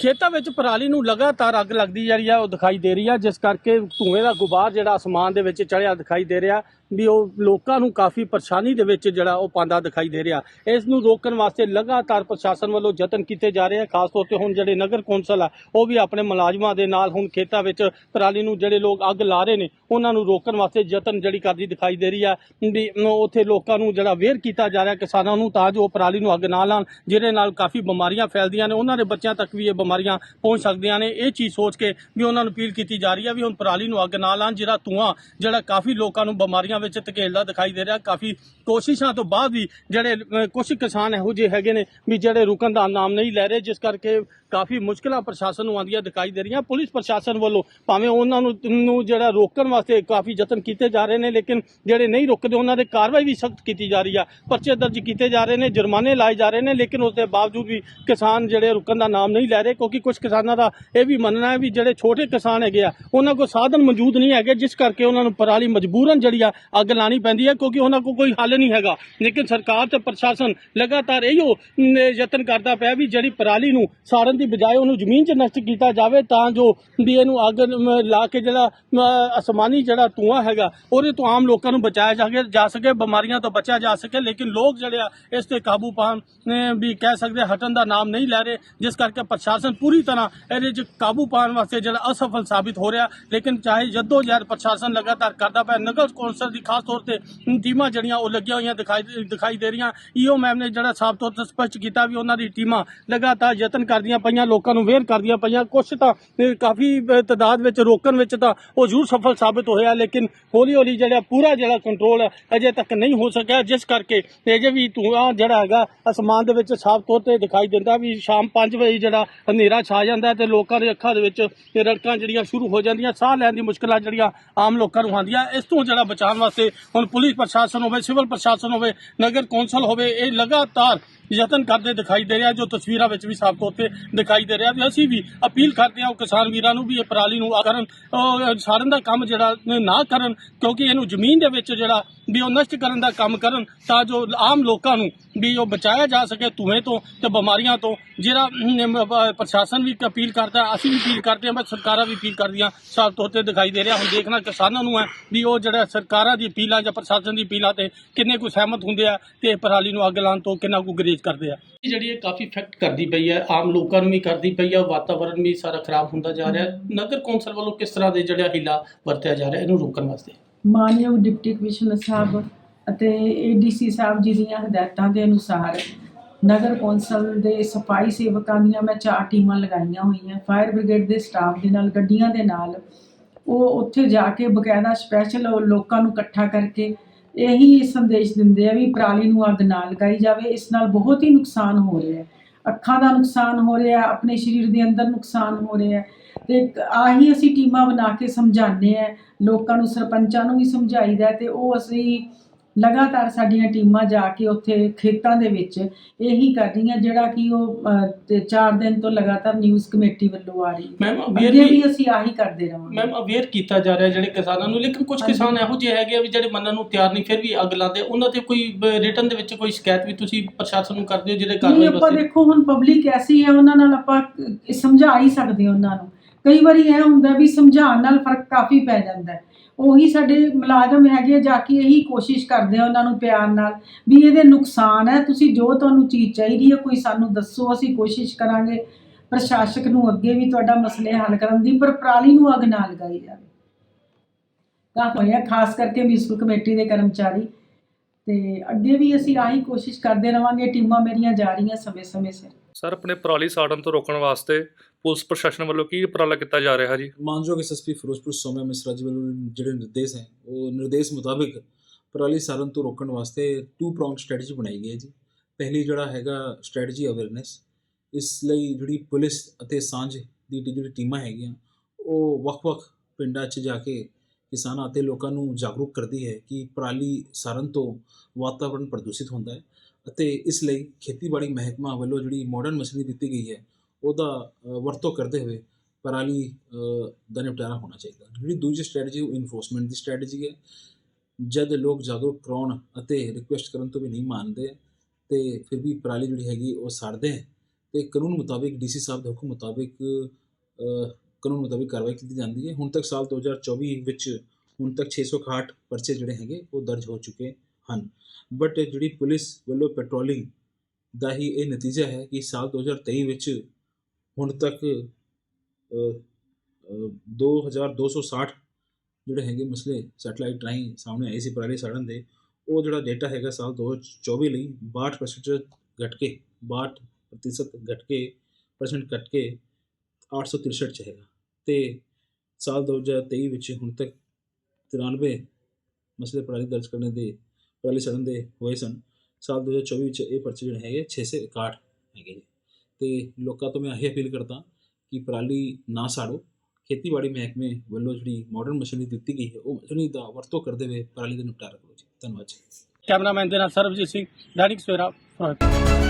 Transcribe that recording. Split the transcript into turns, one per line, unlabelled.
ਖੇਤਾਂ ਵਿੱਚ ਪਰਾਲੀ ਨੂੰ ਲਗਾਤਾਰ ਅੱਗ ਲੱਗਦੀ ਜਾ ਰਹੀ ਆ, ਉਹ ਦਿਖਾਈ ਦੇ ਰਹੀ ਆ, ਜਿਸ ਕਰਕੇ ਧੂਏ ਦਾ ਗੁਬਾਰ ਜਿਹੜਾ ਅਸਮਾਨ ਦੇ ਵਿੱਚ ਚੜਿਆ ਦਿਖਾਈ ਦੇ ਰਿਹਾ, ਵੀ ਉਹ ਲੋਕਾਂ ਨੂੰ ਕਾਫੀ ਪਰੇਸ਼ਾਨੀ ਦੇ ਵਿੱਚ ਜਿਹੜਾ ਉਹ ਪਾਉਂਦਾ ਦਿਖਾਈ ਦੇ ਰਿਹਾ। ਇਸ ਨੂੰ ਰੋਕਣ ਵਾਸਤੇ ਲਗਾਤਾਰ ਪ੍ਰਸ਼ਾਸਨ ਵੱਲੋਂ ਯਤਨ ਕੀਤੇ ਜਾ ਰਹੇ ਆ, ਖਾਸ ਤੌਰ ਤੇ ਹੁਣ ਜਿਹੜੇ ਨਗਰ ਕੌਂਸਲ ਆ, ਉਹ ਵੀ ਆਪਣੇ ਮੁਲਾਜ਼ਮਾਂ ਦੇ ਨਾਲ ਹੁਣ ਖੇਤਾਂ ਵਿੱਚ ਪਰਾਲੀ ਨੂੰ ਜਿਹੜੇ ਲੋਕ ਅੱਗ ਲਾ ਰਹੇ ਨੇ, ਉਹਨਾਂ ਨੂੰ ਰੋਕਣ ਵਾਸਤੇ ਯਤਨ ਜਿਹੜੀ ਕਰਦੀ ਦਿਖਾਈ ਦੇ ਰਹੀ ਆ, ਵੀ ਉੱਥੇ ਲੋਕਾਂ ਨੂੰ ਜਿਹੜਾ ਅਵੇਅਰ ਕੀਤਾ ਜਾ ਰਿਹਾ ਕਿਸਾਨਾਂ ਨੂੰ ਤਾਂ ਜੋ ਉਹ ਪਰਾਲੀ ਨੂੰ ਅੱਗ ਨਾ ਲਾਉਣ ਜਿਹਦੇ ਨਾਲ ਕਾਫੀ ਬਿਮਾਰੀਆਂ ਫੈਲਦੀਆਂ ਨੇ, ਉਹਨਾਂ ਦੇ ਬੱਚਿਆਂ ਤੱਕ ਵੀ ਇਹ ਬਿਮਾਰੀਆਂ ਪਹੁੰਚ ਸਕਦੀਆਂ ਨੇ। ਇਹ ਚੀਜ਼ ਸੋਚ ਕੇ ਵੀ ਉਹਨਾਂ ਨੂੰ ਅਪੀਲ ਕੀਤੀ ਜਾ ਰਹੀ ਹੈ ਵੀ ਹੁਣ ਪਰਾਲੀ ਨੂੰ ਅੱਗ ਨਾ ਲਾਉਣ ਜਿਹੜਾ ਧੂਆਂ ਜਿਹੜਾ ਕਾਫੀ ਲੋਕਾਂ ਨੂੰ ਬਿਮਾਰੀਆਂ ਵਿੱਚ ਧਕੇਲਦਾ ਦਿਖਾਈ ਦੇ ਰਿਹਾ ਕਾਫੀ ਕੋਸ਼ਿਸ਼ਾਂ ਤੋਂ ਬਾਅਦ ਵੀ ਜਿਹੜੇ ਅਹ, ਕੁਝ ਕਿਸਾਨ ਇਹੋ ਜਿਹੇ ਹੈਗੇ ਨੇ ਵੀ ਜਿਹੜੇ ਰੁਕਣ ਦਾ ਨਾਮ ਨਹੀਂ ਲੈ ਰਹੇ ਜਿਸ ਕਰਕੇ ਕਾਫੀ ਮੁਸ਼ਕਲਾਂ ਪ੍ਰਸ਼ਾਸਨ ਨੂੰ ਆਉਂਦੀਆਂ ਦਿਖਾਈ ਦੇ ਰਹੀਆਂ। ਪੁਲਿਸ ਪ੍ਰਸ਼ਾਸਨ ਵੱਲੋਂ ਭਾਵੇਂ ਉਹਨਾਂ ਨੂੰ ਜਿਹੜਾ ਰੋਕਣ ਵਾਸਤੇ ਕਾਫੀ ਯਤਨ ਕੀਤੇ ਜਾ ਰਹੇ ਨੇ ਲੇਕਿਨ ਜਿਹੜੇ ਨਹੀਂ ਰੁਕਦੇ ਉਹਨਾਂ ਦੇ ਕਾਰਵਾਈ ਵੀ ਸਖਤ ਕੀਤੀ ਜਾ ਰਹੀ ਆ। ਪਰਚੇ ਦਰਜ ਕੀਤੇ ਜਾ ਰਹੇ ਨੇ ਜੁਰਮਾਨੇ ਲਾਏ ਜਾ ਰਹੇ ਨੇ ਲੇਕਿਨ ਉਸ ਦੇ ਬਾਵਜੂਦ ਵੀ ਕਿਸਾਨ ਜਿਹੜੇ ਰੁਕਣ ਦਾ ਨਾਮ ਨਹੀਂ ਲੈ ਰਹੇ ਕਿਉਂਕਿ ਕੁਝ ਕਿਸਾਨਾਂ ਦਾ ਇਹ ਵੀ ਮੰਨਣਾ ਹੈ ਵੀ ਜਿਹੜੇ ਛੋਟੇ ਕਿਸਾਨ ਹੈਗੇ ਆ, ਉਹਨਾਂ ਕੋਲ ਸਾਧਨ ਮੌਜੂਦ ਨਹੀਂ ਹੈਗੇ, ਜਿਸ ਕਰਕੇ ਉਹਨਾਂ ਨੂੰ ਪਰਾਲੀ ਮਜਬੂਰਨ ਜਿਹੜੀ ਆ, ਅੱਗ ਲਾਣੀ ਪੈਂਦੀ ਹੈ, ਕਿਉਂਕਿ ਉਹਨਾਂ ਕੋਲ ਕੋਈ ਹੱਲ ਨਹੀਂ ਹੈਗਾ। ਲੇਕਿਨ ਸਰਕਾਰ ਤੇ ਪ੍ਰਸ਼ਾਸਨ ਲਗਾਤਾਰ ਇਹੋ ਯਤਨ ਕਰਦਾ ਪਿਆ ਵੀ ਜਿਹੜੀ ਪਰਾਲੀ ਨੂੰ ਸਾੜਨ ਦੀ ਬਜਾਏ ਉਹਨੂੰ ਜ਼ਮੀਨ 'ਚ ਨਸ਼ਟ ਕੀਤਾ ਜਾਵੇ, ਤਾਂ ਜੋ ਵੀ ਇਹਨੂੰ ਅੱਗ ਲਾ ਕੇ ਜਿਹੜਾ ਅਸਮਾਨੀ ਜਿਹੜਾ ਧੂਆਂ ਹੈਗਾ, ਉਹਦੇ ਤੋਂ ਆਮ ਲੋਕਾਂ ਨੂੰ ਬਚਾਇਆ ਜਾ ਸਕੇ ਜਾ ਸਕੇ, ਬਿਮਾਰੀਆਂ ਤੋਂ ਬਚਿਆ ਜਾ ਸਕੇ। ਲੇਕਿਨ ਲੋਕ ਜਿਹੜੇ ਆ, ਇਸ ਤੇ ਕਾਬੂ ਪਾਉਣ ਵੀ ਕਹਿ ਸਕਦੇ ਹਟਣ ਦਾ ਨਾਮ ਨਹੀਂ ਲੈ ਰਹੇ, ਜਿਸ ਕਰਕੇ ਪ੍ਰਸ਼ਾਸਨ ਪੂਰੀ ਤਰ੍ਹਾਂ ਇਹਦੇ 'ਚ ਕਾਬੂ ਪਾਉਣ ਵਾਸਤੇ ਜਿਹੜਾ ਅਸਫਲ ਸਾਬਿਤ ਹੋ ਰਿਹਾ। ਲੇਕਿਨ ਚਾਹੇ ਜਦੋਂ ਜਹਿਦ ਪ੍ਰਸ਼ਾਸਨ ਲਗਾਤਾਰ ਕਰਦਾ ਪਿਆ ਨਗਰ ਕੌਂਸਲ ਦੀ ਖਾਸ ਤੌਰ ਤੇ ਟੀਮਾਂ ਜਿਹੜੀਆਂ ਉਹ ਲੱਗੀਆਂ ਹੋਈਆਂ ਦਿਖਾਈ ਦਿਖਾਈ ਦੇ ਰਹੀਆਂ। ਈਓ ਮੈਮ ਨੇ ਜਿਹੜਾ ਸਾਫ਼ ਤੌਰ ਤੇ ਸਪਸ਼ਟ ਕੀਤਾ ਵੀ ਉਹਨਾਂ ਦੀ ਟੀਮਾਂ ਲਗਾਤਾਰ ਯਤਨ ਕਰਦੀਆਂ ਪਈਆਂ ਲੋਕਾਂ ਨੂੰ ਵੇਅਰ ਕਰਦੀਆਂ ਪਈਆਂ। ਕੁਛ ਤਾਂ ਕਾਫੀ ਅ, ਤਾਦਾਦ ਵਿੱਚ ਰੋਕਣ ਵਿੱਚ ਤਾਂ ਉਹ ਜ਼ਰੂਰ ਸਫਲ ਸਾਬਿਤ ਹੋਇਆ ਲੇਕਿਨ ਹੌਲੀ ਹੌਲੀ ਜਿਹੜਾ ਪੂਰਾ ਜਿਹੜਾ ਕੰਟਰੋਲ ਅਜੇ ਤੱਕ ਨਹੀਂ ਹੋ ਸਕਿਆ ਜਿਸ ਕਰਕੇ ਅਜੇ ਵੀ ਧੂਆਂ ਜਿਹੜਾ ਹੈਗਾ ਅਸਮਾਨ ਦੇ ਵਿੱਚ ਸਾਫ਼ ਤੌਰ ਤੇ ਦਿਖਾਈ ਦਿੰਦਾ ਵੀ ਸ਼ਾਮ 5 ਵਜੇ ਜਿਹੜਾ ਹਨੇਰਾ ਛਾ ਜਾਂਦਾ ਹੈ ਤੇ ਲੋਕਾਂ ਦੇ ਅੱਖਾਂ ਦੇ ਵਿੱਚ ਇਹ ਰੜਕਾਂ ਜਿਹੜੀਆਂ ਸ਼ੁਰੂ ਹੋ ਜਾਂਦੀਆਂ, ਸਾਹ ਲੈਣ ਦੀ ਮੁਸ਼ਕਲਾਂ ਜਿਹੜੀਆਂ ਆਮ ਲੋਕਾਂ ਨੂੰ ਆਉਂਦੀਆਂ। ਇਸ ਤੋਂ ਜਿਹੜਾ ਬਚਾਉਣ ਵਾਸਤੇ ਹੁਣ ਪੁਲਿਸ ਪ੍ਰਸ਼ਾਸਨ ਹੋਵੇ, ਸਿਵਲ ਪ੍ਰਸ਼ਾਸਨ ਹੋਵੇ, ਨਗਰ ਕੌਂਸਲ ਹੋਵੇ, ਇਹ ਲਗਾਤਾਰ ਯਤਨ ਕਰਦੇ ਦਿਖਾਈ ਦੇ ਰਿਹਾ, ਜੋ ਤਸਵੀਰਾਂ ਵਿੱਚ ਵੀ ਸਾਫ਼ ਤੌਰ ਤੇ ਦਿਖਾਈ ਦੇ ਰਿਹਾ ਵੀ ਅਸੀਂ ਵੀ ਅਪੀਲ ਕਰਦੇ ਹਾਂ ਉਹ ਕਿਸਾਨ ਵੀਰਾਂ ਨੂੰ ਵੀ ਇਹ ਪਰਾਲੀ ਨੂੰ ਆ ਕਰਨ ਸਾੜਨ ਦਾ ਕੰਮ ਜਿਹੜਾ ਨਾ ਕਰਨ, ਕਿਉਂਕਿ ਇਹਨੂੰ ਜ਼ਮੀਨ ਦੇ ਵਿੱਚ ਜਿਹੜਾ ਵੀ ਉਹ ਨਸ਼ਟ ਕਰਨ ਦਾ ਕੰਮ ਕਰਨ, ਤਾਂ ਜੋ ਆਮ ਲੋਕਾਂ ਨੂੰ ਵੀ ਉਹ ਬਚਾਇਆ ਜਾ ਸਕੇ ਧੂਏ ਤੋਂ ਤੇ ਬਿਮਾਰੀਆਂ ਤੋਂ, ਜਿਹੜਾ ਪ੍ਰਸ਼ਾਸਨ ਵੀ ਅਪੀਲ ਕਰਦਾ, ਅਸੀਂ ਵੀ ਅਪੀਲ ਕਰਦੇ ਹਾਂ ਬਸ ਸਰਕਾਰਾਂ ਵੀ ਅਪੀਲ ਕਰਦੀਆਂ, ਸਾਫ਼ ਤੌਰ ਤੇ ਦਿਖਾਈ ਦੇ ਰਿਹਾ, ਹੁਣ ਦੇਖਣਾ ਕਿਸਾਨਾਂ ਨੂੰ ਹੈ ਵੀ ਉਹ ਜਿਹੜਾ ਸਰਕਾਰਾਂ ਦੀ ਅਪੀਲਾਂ ਜਾਂ ਪ੍ਰਸ਼ਾਸਨ ਦੀ ਅਪੀਲਾਂ ਤੇ ਕਿੰਨੇ ਕੁ ਸਹਿਮਤ ਹੁੰਦੇ ਆ ਤੇ ਇਹ ਪਰਾਲੀ ਨੂੰ ਅੱਗ ਲਾਉਣ ਤੋਂ ਕਿੰਨਾ ਕੁ ਗਰੇਜ ਕਰਦੇ ਆ। ਇਹ ਜਿਹੜੀ ਇਹ ਕਾਫੀ ਇਫੈਕਟ ਕਰਦੀ ਪਈ ਹੈ ਆਮ ਲੋਕਾਂ ਨੂੰ ਵੀ ਕਰਦੀ ਪਈ ਹੈ ਵਾਤਾਵਰਣ ਵੀ ਸਾਰਾ ਖਰਾਬ ਹੁੰਦਾ ਜਾ ਰਿਹਾ। ਹੈ ਨਗਰ ਕੌਂਸਲ ਵੱਲੋਂ ਕਿਸ ਤਰ੍ਹਾਂ ਦੇ ਜਿਹੜਾ ਹੀਲਾ ਵਰਤਿਆ ਜਾ ਰਿਹਾ ਇਹਨੂੰ ਰੋਕਣ ਵਾਸਤੇ?
ਮਾਨਯੋਗ ਡਿਪਟੀ ਕਮਿਸ਼ਨਰ ਸਾਹਿਬ ਅਤੇ ਏਡੀਸੀ ਸਾਹਿਬ ਜੀ ਦੀਆਂ ਹਦਾਇਤਾਂ ਦੇ ਅਨੁਸਾਰ ਨਗਰ ਕੌਂਸਲ ਦੇ ਸਫ਼ਾਈ ਸੇਵਕਾਂ ਦੀਆਂ ਮੈਂ ਚਾਰ ਟੀਮਾਂ ਲਗਾਈਆਂ ਹੋਈਆਂ। ਫਾਇਰ ਬ੍ਰਿਗੇਡ ਦੇ ਸਟਾਫ ਦੇ ਨਾਲ ਗੱਡੀਆਂ ਦੇ ਨਾਲ। ਉਹ ਉੱਥੇ ਜਾ ਕੇ ਬਕਾਇਦਾ ਸਪੈਸ਼ਲ ਲੋਕਾਂ ਨੂੰ ਇਕੱਠਾ ਕਰਕੇ ਇਹੀ ਸੰਦੇਸ਼ ਦਿੰਦੇ ਆ ਵੀ ਪਰਾਲੀ ਨੂੰ ਅੱਗ ਨਾ ਲਗਾਈ ਜਾਵੇ, ਇਸ ਨਾਲ ਬਹੁਤ ਹੀ ਨੁਕਸਾਨ ਹੋ ਰਿਹਾ ਹੈ। ਅੱਖਾਂ ਦਾ ਨੁਕਸਾਨ ਹੋ ਰਿਹਾ ਆਪਣੇ ਸਰੀਰ ਦੇ ਅੰਦਰ ਨੁਕਸਾਨ ਹੋ ਰਿਹਾ ਹੈ। ਤੇ ਆਹੀ ਅਸੀਂ ਟੀਮਾਂ ਬਣਾ ਕੇ ਸਮਝਾਉਂਦੇ ਆ ਲੋਕਾਂ ਨੂੰ, ਸਰਪੰਚਾਂ ਨੂੰ ਵੀ ਸਮਝਾਈਦਾ ਹੈ ਤੇ ਉਹ ਅਸੀਂ ਲਗਾਤਾਰ ਸਾਡੀਆਂ ਟੀਮਾਂ ਜਾ ਕੇ ਉੱਥੇ ਖੇਤਾਂ ਦੇ ਵਿੱਚ ਇਹੀ ਕਰ ਰਹੀਆਂ ਜਿਹੜਾ ਕਿ ਉਹ 4 ਦਿਨ ਤੋਂ ਲਗਾਤਾਰ ਨਿਊਜ਼ ਕਮੇਟੀ ਵੱਲੋਂ ਆ ਰਹੀ ਹੈ।
ਮੈਮ ਅਵੇਅਰ ਵੀ
ਅਸੀਂ ਆਹੀ ਕਰਦੇ ਰਹਾਂਗੇ
ਮੈਮ ਅਵੇਅਰ ਕੀਤਾ ਜਾ ਰਿਹਾ ਜਿਹੜੇ ਕਿਸਾਨਾਂ ਨੂੰ ਲੇਕਿਨ ਕੁਝ। ਕਿਸਾਨ ਇਹੋ ਜਿਹੇ ਹੈਗੇ ਆ ਵੀ ਜਿਹੜੇ ਮੰਨਣ ਨੂੰ ਤਿਆਰ ਨਹੀਂ ਫਿਰ ਵੀ ਅੱਗ ਲਾਉਂਦੇ ਉਹਨਾਂ ਤੇ ਕੋਈ ਰਿਟਰਨ ਦੇ ਵਿੱਚ ਕੋਈ ਸ਼ਿਕਾਇਤ ਵੀ ਤੁਸੀਂ ਪ੍ਰਸ਼ਾਸਨ ਨੂੰ ਕਰਦੇ ਹੋ ਜਿਹੜੇ ਕਾਰਵਾਈ
ਆਪਾਂ
ਵਾਸਤੇ
ਦੇਖੋ ਹੁਣ ਪਬਲਿਕ ਐਸੀ ਹੈ ਉਹਨਾਂ ਨਾਲ ਆਪਾਂ ਸਮਝਾ ਹੀ ਸਕਦੇ ਹਾਂ ਉਹਨਾਂ ਨੂੰ। ਕਈ ਵਾਰੀ ਇਹ ਹੁੰਦਾ ਵੀ ਸਮਝਾਉਣ ਨਾਲ ਫ਼ਰਕ ਕਾਫੀ ਪੈ ਜਾਂਦਾ ਹੈ। ਉਹੀ ਸਾਡੇ ਮੁਲਾਜ਼ਮ ਹੈਗੇ ਆ, ਜਾ ਕੇ ਇਹੀ ਕੋਸ਼ਿਸ਼ ਕਰਦੇ ਆ ਉਹਨਾਂ ਨੂੰ ਪਿਆਰ ਨਾਲ ਵੀ ਇਹਦੇ ਨੁਕਸਾਨ ਹੈ ਤੁਸੀਂ ਜੋ ਤੁਹਾਨੂੰ ਚੀਜ਼ ਚਾਹੀਦੀ ਹੈ ਕੋਈ ਸਾਨੂੰ ਦੱਸੋ ਅਸੀਂ ਕੋਸ਼ਿਸ਼ ਕਰਾਂਗੇ ਪ੍ਰਸ਼ਾਸਕ ਨੂੰ ਅੱਗੇ ਵੀ ਤੁਹਾਡਾ ਮਸਲੇ ਹੱਲ ਕਰਨ ਦੀ ਪਰ ਪਰਾਲੀ ਨੂੰ ਅੱਗ ਨਾ ਲਗਾਈ ਜਾਵੇ। ਤਾਂ ਹੋਇਆ ਖਾਸ ਕਰਕੇ ਮਿਊਨਿਸਪਲ ਕਮੇਟੀ ਦੇ ਕਰਮਚਾਰੀ। ਤੇ ਅੱਗੇ ਵੀ ਅਸੀਂ ਆਹੀ ਕੋਸ਼ਿਸ਼ ਕਰਦੇ ਰਵਾਂਗੇ ਟੀਮਾਂ ਮੇਰੀਆਂ ਜਾ ਰਹੀਆਂ ਸਮੇਂ-ਸਮੇਂ ਸਿਰ।
ਸਰ ਆਪਣੇ ਪਰਾਲੀ ਸਾੜਨ ਤੋਂ ਰੋਕਣ ਵਾਸਤੇ ਪੁਲਿਸ ਪ੍ਰਸ਼ਾਸਨ ਵੱਲੋਂ ਕੀ ਉਪਰਾਲਾ ਕੀਤਾ ਜਾ ਰਿਹਾ ਜੀ?
ਮਾਨਯੋਗ ਐਸਐਸਪੀ ਫਿਰੋਜ਼ਪੁਰ ਸੋਮਿਆ ਮਿਸਰਾ ਜੀ ਵੱਲੋਂ ਜਿਹੜੇ ਨਿਰਦੇਸ਼ ਹੈ ਉਹ ਨਿਰਦੇਸ਼ ਮੁਤਾਬਿਕ ਪਰਾਲੀ ਸਾਰਨ ਤੋਂ ਰੋਕਣ ਵਾਸਤੇ ਟੂ ਪ੍ਰੋਂਗ ਸਟ੍ਰੈਟਜੀ ਬਣਾਈ ਗਈ ਹੈ ਜੀ। ਪਹਿਲੀ ਜਿਹੜਾ ਹੈਗਾ ਸਟ੍ਰੈਟਜੀ ਅਵੇਅਰਨੈਸ ਇਸ ਲਈ ਜਿਹੜੀ ਪੁਲਿਸ ਅਤੇ ਸਾਂਝ ਦੀ ਜਿਹੜੀ ਟੀਮਾਂ ਹੈਗੀਆਂ ਉਹ ਵੱਖ-ਵੱਖ ਪਿੰਡਾਂ 'ਚ ਜਾ ਕੇ ਕਿਸਾਨਾਂ ਅਤੇ ਲੋਕਾਂ ਨੂੰ ਜਾਗਰੂਕ ਕਰਦੀ ਹੈ ਕਿ ਪਰਾਲੀ ਸਾੜਨ ਤੋਂ ਵਾਤਾਵਰਣ ਪ੍ਰਦੂਸ਼ਿਤ ਹੁੰਦਾ ਹੈ ਅਤੇ ਇਸ ਲਈ ਖੇਤੀਬਾੜੀ ਮਹਿਕਮਾ ਵੱਲੋਂ ਜਿਹੜੀ ਮਾਡਰਨ ਮਸ਼ੀਨਰੀ ਦਿੱਤੀ ਗਈ ਹੈ, ਉਹਦਾ ਵਰਤੋਂ ਕਰਦੇ ਹੋਏ ਪਰਾਲੀ ਦਾ ਨਿਪਟਾਰਾ ਹੋਣਾ ਚਾਹੀਦਾ। ਜਿਹੜੀ ਦੂਜੀ ਸਟ੍ਰੈਟਜੀ ਉਹ ਇਨਫੋਰਸਮੈਂਟ ਦੀ ਸਟ੍ਰੈਟਜੀ ਹੈ। ਜਦ ਲੋਕ ਜਾਗਰੂਕ ਕਰਾਉਣ ਅਤੇ ਰਿਕੁਐਸਟ ਕਰਨ ਤੋਂ ਵੀ ਨਹੀਂ ਮੰਨਦੇ ਤੇ ਫਿਰ ਵੀ ਪਰਾਲੀ ਜਿਹੜੀ ਹੈਗੀ ਉਹ ਸਾੜਦੇ ਹੈ ਤੇ ਕਾਨੂੰਨ ਮੁਤਾਬਿਕ ਡੀਸੀ ਸਾਹਿਬ ਦੇ ਹੁਕਮ ਮੁਤਾਬਿਕ ਕਾਨੂੰਨ ਮੁਤਾਬਿਕ ਕਾਰਵਾਈ ਕੀਤੀ ਜਾਂਦੀ ਹੈ। ਹੁਣ ਤੱਕ ਸਾਲ 2024 ਵਿੱਚ ਹੁਣ ਤੱਕ 661 ਪਰਚੇ ਜਿਹੜੇ ਹੈਗੇ ਉਹ ਦਰਜ ਹੋ ਚੁੱਕੇ ਹਨ। ਬਟ ਜਿਹੜੀ ਪੁਲਿਸ ਵੱਲੋਂ ਪੈਟਰੋਲਿੰਗ ਦਾ ਹੀ ਇਹ ਨਤੀਜਾ ਹੈ ਕਿ ਸਾਲ 2023 ਵਿੱਚ ਹੁਣ ਤੱਕ ਅ, ਅ, 2260 ਜਿਹੜੇ ਹੈਗੇ ਮਸਲੇ ਸੈਟਲਾਈਟ ਰਾਹੀਂ ਸਾਹਮਣੇ ਆਏ ਸੀ ਪਰਾਲੀ ਸਾੜਨ ਦੇ ਉਹ ਜਿਹੜਾ ਡਾਟਾ ਹੈਗਾ ਸਾਲ 2024 ਲਈ 62% ਘਟ ਕੇ 62 ਪ੍ਰਤੀਸ਼ਤ ਘਟ ਕੇ ਪਰਸੈਂਟ ਘਟ ਕੇ 863 ਚ ਹੈਗਾ। ਤੇ ਸਾਲ 2023 ਵਿੱਚ ਹੁਣ ਤੱਕ 93 ਮਸਲੇ ਪਰਾਲੀ ਦਰਜ ਕਰਨ ਦੇ ਪਰਾਲੀ ਸੜਨ ਦੇ ਹੋਏ ਸਨ। ਸਾਲ 2024 ਵਿੱਚ ਇਹ ਪਰਚੇ ਜਿਹੜੇ ਹੈਗੇ 661 ਹੈਗੇ ਜੀ ਤੇ ਲੋਕਾਂ ਤੋਂ ਮੈਂ ਇਹ ਅਪੀਲ ਕਰਦਾ ਕਿ ਪਰਾਲੀ ਨਾ ਸਾੜੋ। ਖੇਤੀਬਾੜੀ ਮਹਿਕਮੇ ਵੱਲੋਂ ਜਿਹੜੀ ਮਾਡਰਨ ਮਸ਼ੀਨਰੀ ਦਿੱਤੀ ਗਈ ਹੈ, ਉਹ ਮਸ਼ੀਨਰੀ ਦਾ ਵਰਤੋਂ ਕਰਦੇ ਹੋਏ ਪਰਾਲੀ ਦਾ ਨਿਪਟਾਰਾ ਕਰੋ ਜੀ। ਧੰਨਵਾਦ ਜੀ।
ਕੈਮਰਾਮੈਨ ਦੇ ਨਾਲ ਸਰਬਜੀਤ ਸਿੰਘ, ਦੈਨਿਕ ਸਵੇਰਾ ਫਿਰੋਜ਼ਪੁਰ